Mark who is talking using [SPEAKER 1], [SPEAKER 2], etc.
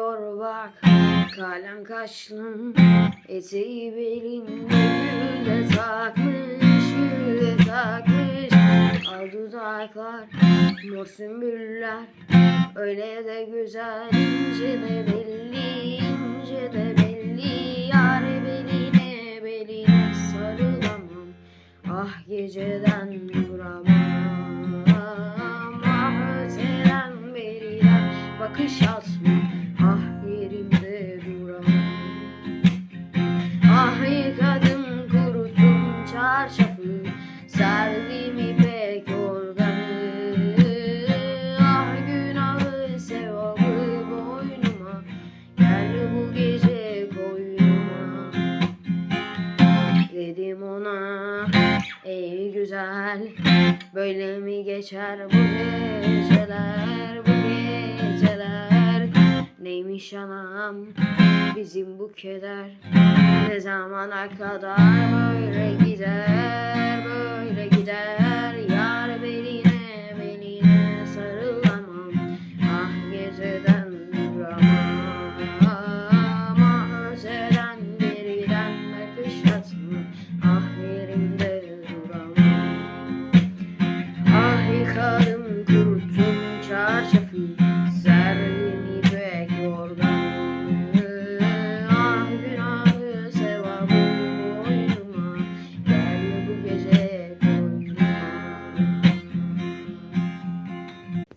[SPEAKER 1] Yor bak kalem kaşlım eteği belinde gülde takmış gülde takmış. Al dudaklar mor sümbüller öyle de güzel ince de belli ince de belli. Yar beline beline sarılamam ah geceden duramam ah öteden beriden bakış atma ey güzel Böyle mi geçer bu geceler bu geceler? Neymiş anam bizim bu keder? Ne zamana kadar böyle gider cut him